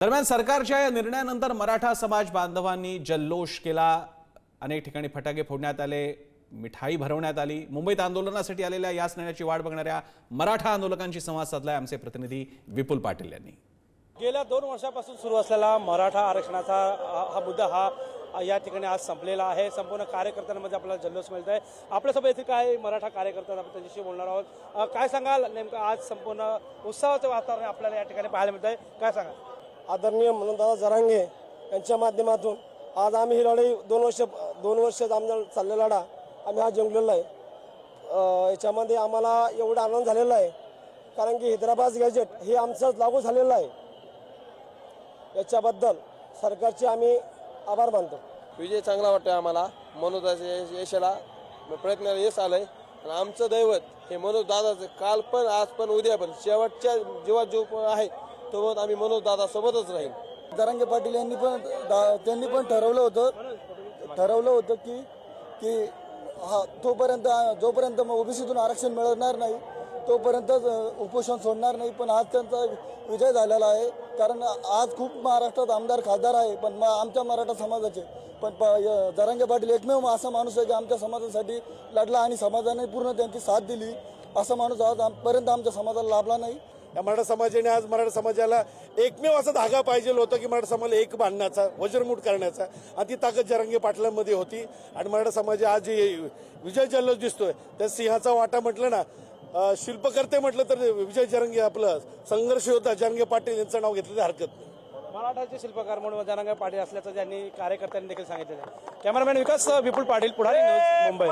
दरम्यान सरकारच्या या निर्णयानंतर मराठा समाज बांधवांनी जल्लोष केला. अनेक ठिकाणी फटाके फोडण्यात आले मिठाई भरवण्यात आली. मुंबईत आंदोलनासाठी आलेल्या याच निर्णयाची वाट बघणाऱ्या मराठा आंदोलकांशी संवाद साधलाय आमचे प्रतिनिधी विपुल पाटील यांनी. गेल्या दोन वर्षापासून सुरू असलेला मराठा आरक्षणाचा हा मुद्दा हा या ठिकाणी आज संपलेला आहे. संपूर्ण कार्यकर्त्यांमध्ये आपल्याला जल्लोष मिळत आहे आपल्यासोबत येथे काय मराठा कार्यकर्ता आपण त्यांच्याशी बोलणार आहोत. काय सांगाल? नेमकं आज संपूर्ण उत्साहाचं वातावरण आपल्याला या ठिकाणी पाहायला मिळत आहे काय सांगाल? आदरणीय दादा जरांगे यांच्या माध्यमातून आज आम्ही ही लढाई दोन वर्ष दोन वर्ष आमचा चाललेला लढा आम्ही हा जिंकलेला आहे. याच्यामध्ये आम्हाला एवढा आनंद झालेला आहे कारण की हैदराबाद गॅजेट हे आमचं लागू झालेलं आहे. याच्याबद्दल सरकारचे आम्ही आभार मानतो. विजय चांगला वाटतोय आम्हाला. मनोदाच्या यश- यशाला प्रयत्नाला यश आलंय. आणि आमचं दैवत हे मनोज दादाचं काल पण आज पण उद्या पण शेवटच्या जीवात जो पण आहे. तो आम्ही मनोज दादा सोबतच राहील. दरांगे पाटील यांनी पण दा- त्यांनी पण ठरवलं होतं ठरवलं होतं की की हा तोपर्यंत जोपर्यंत मग ओबीसीतून आरक्षण मिळणार नाही तोपर्यंतच उपोषण सोडणार नाही पण आज त्यांचा विजय झालेला आहे. कारण आज खूप महाराष्ट्रात आमदार खासदार आहे पण म- आमच्या मराठा समाजाचे पण प- य- जरांगे पाटील एकमेव असा माणूस आहे की आमच्या समाजासाठी लढला आणि समाजाने पूर्ण त्यांची साथ दिली. असा माणूस आज आमपर्यंत आमच्या समाजाला लाभला नाही. या मराठा समाजाने आज मराठा समाजाला एकमेव असा धागा पाहिजे होता की मराठा समाजाला एक बांधण्याचा वज्रमूठ करण्याचा. आणि ती ताकद जरंगे पाटलांमध्ये होती. आणि मराठा समाज आज विजय जल्लोष दिसतोय. त्या सिंहाचा वाटा म्हटलं ना शिल्पकर्ते म्हटलं तर विजय जरंगे आपलं संघर्ष होता जरंगे पाटील यांचं नाव घेतलं हरकत नाही. मराठाचे शिल्पकार म्हणून जनांगा पाटील असल्याचं ज्यांनी कार्यकर्त्यांनी देखील सांगितलेलं आहे. Cameraman Vikas Vipul Patil Pudhari news Mumbai.